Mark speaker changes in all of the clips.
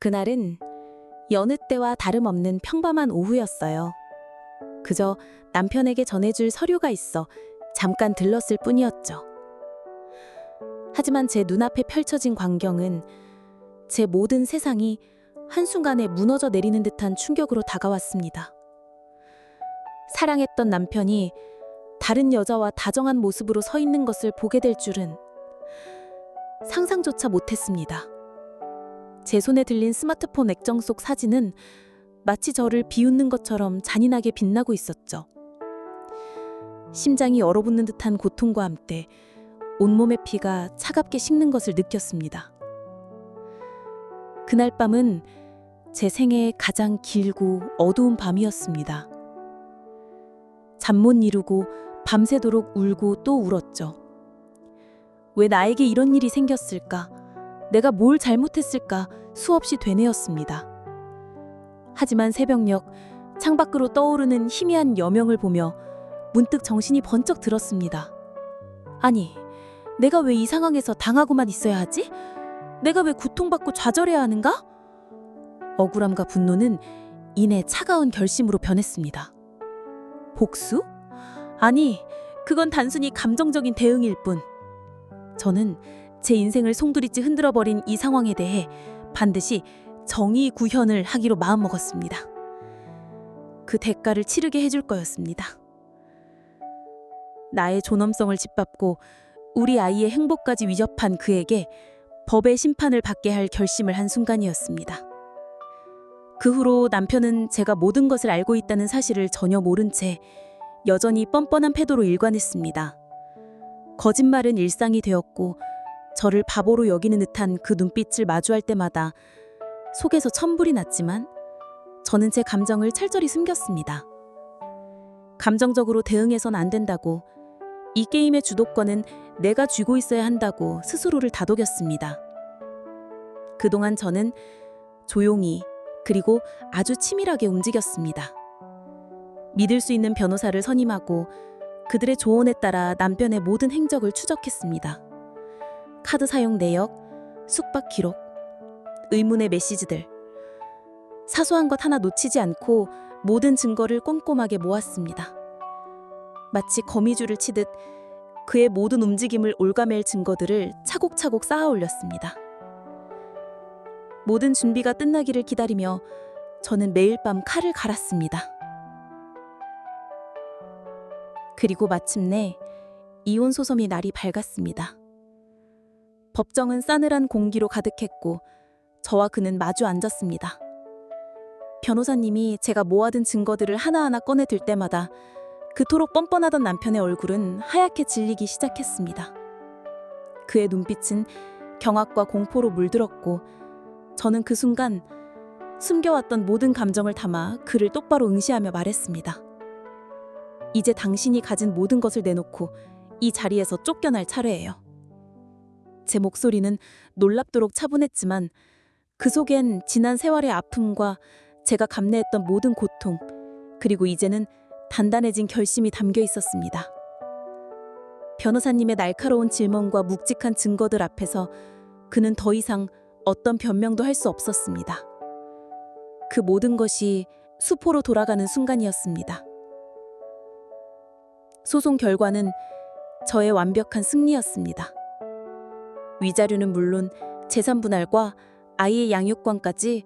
Speaker 1: 그날은 여느 때와 다름없는 평범한 오후였어요. 그저 남편에게 전해줄 서류가 있어 잠깐 들렀을 뿐이었죠. 하지만 제 눈앞에 펼쳐진 광경은 제 모든 세상이 한순간에 무너져 내리는 듯한 충격으로 다가왔습니다. 사랑했던 남편이 다른 여자와 다정한 모습으로 서 있는 것을 보게 될 줄은 상상조차 못했습니다. 제 손에 들린 스마트폰 액정 속 사진은 마치 저를 비웃는 것처럼 잔인하게 빛나고 있었죠. 심장이 얼어붙는 듯한 고통과 함께 온몸의 피가 차갑게 식는 것을 느꼈습니다. 그날 밤은 제 생애 가장 길고 어두운 밤이었습니다. 잠 못 이루고 밤새도록 울고 또 울었죠. 왜 나에게 이런 일이 생겼을까? 내가 뭘 잘못했을까? 수없이 되뇌었습니다. 하지만 새벽녘 창밖으로 떠오르는 희미한 여명을 보며 문득 정신이 번쩍 들었습니다. 아니, 내가 왜 이 상황에서 당하고만 있어야 하지? 내가 왜 고통받고 좌절해야 하는가? 억울함과 분노는 이내 차가운 결심으로 변했습니다. 복수? 아니, 그건 단순히 감정적인 대응일 뿐. 저는 제 인생을 송두리째 흔들어버린 이 상황에 대해 반드시 정의 구현을 하기로 마음먹었습니다. 그 대가를 치르게 해줄 거였습니다. 나의 존엄성을 짓밟고 우리 아이의 행복까지 위접한 그에게 법의 심판을 받게 할 결심을 한 순간이었습니다. 그 후로 남편은 제가 모든 것을 알고 있다는 사실을 전혀 모른 채 여전히 뻔뻔한 태도로 일관했습니다. 거짓말은 일상이 되었고 저를 바보로 여기는 듯한 그 눈빛을 마주할 때마다 속에서 천불이 났지만 저는 제 감정을 철저히 숨겼습니다. 감정적으로 대응해선 안 된다고 이 게임의 주도권은 내가 쥐고 있어야 한다고 스스로를 다독였습니다. 그동안 저는 조용히 그리고 아주 치밀하게 움직였습니다. 믿을 수 있는 변호사를 선임하고 그들의 조언에 따라 남편의 모든 행적을 추적했습니다. 카드 사용 내역, 숙박 기록, 의문의 메시지들. 사소한 것 하나 놓치지 않고 모든 증거를 꼼꼼하게 모았습니다. 마치 거미줄을 치듯 그의 모든 움직임을 올가맬 증거들을 차곡차곡 쌓아 올렸습니다. 모든 준비가 끝나기를 기다리며 저는 매일 밤 칼을 갈았습니다. 그리고 마침내 이혼 소송의 날이 밝았습니다. 법정은 싸늘한 공기로 가득했고 저와 그는 마주 앉았습니다. 변호사님이 제가 모아둔 증거들을 하나하나 꺼내 들 때마다 그토록 뻔뻔하던 남편의 얼굴은 하얗게 질리기 시작했습니다. 그의 눈빛은 경악과 공포로 물들었고 저는 그 순간 숨겨왔던 모든 감정을 담아 그를 똑바로 응시하며 말했습니다. 이제 당신이 가진 모든 것을 내놓고 이 자리에서 쫓겨날 차례예요. 제 목소리는 놀랍도록 차분했지만 그 속엔 지난 세월의 아픔과 제가 감내했던 모든 고통, 그리고 이제는 단단해진 결심이 담겨 있었습니다. 변호사님의 날카로운 질문과 묵직한 증거들 앞에서 그는 더 이상 어떤 변명도 할 수 없었습니다. 그 모든 것이 수포로 돌아가는 순간이었습니다. 소송 결과는 저의 완벽한 승리였습니다. 위자료는 물론 재산 분할과 아이의 양육권까지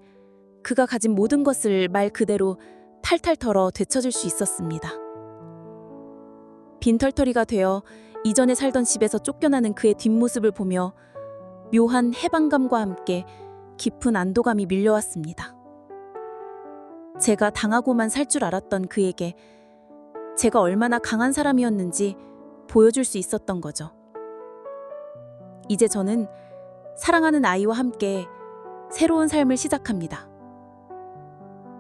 Speaker 1: 그가 가진 모든 것을 말 그대로 탈탈 털어 되찾을 수 있었습니다. 빈털터리가 되어 이전에 살던 집에서 쫓겨나는 그의 뒷모습을 보며 묘한 해방감과 함께 깊은 안도감이 밀려왔습니다. 제가 당하고만 살 줄 알았던 그에게 제가 얼마나 강한 사람이었는지 보여줄 수 있었던 거죠. 이제 저는 사랑하는 아이와 함께 새로운 삶을 시작합니다.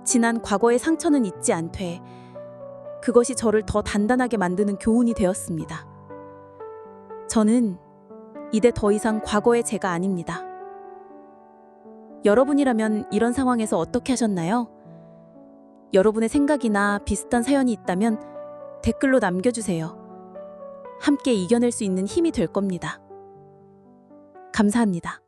Speaker 1: 지난 과거의 상처는 잊지 않되 그것이 저를 더 단단하게 만드는 교훈이 되었습니다. 저는 이제 더 이상 과거의 제가 아닙니다. 여러분이라면 이런 상황에서 어떻게 하셨나요? 여러분의 생각이나 비슷한 사연이 있다면 댓글로 남겨주세요. 함께 이겨낼 수 있는 힘이 될 겁니다. 감사합니다.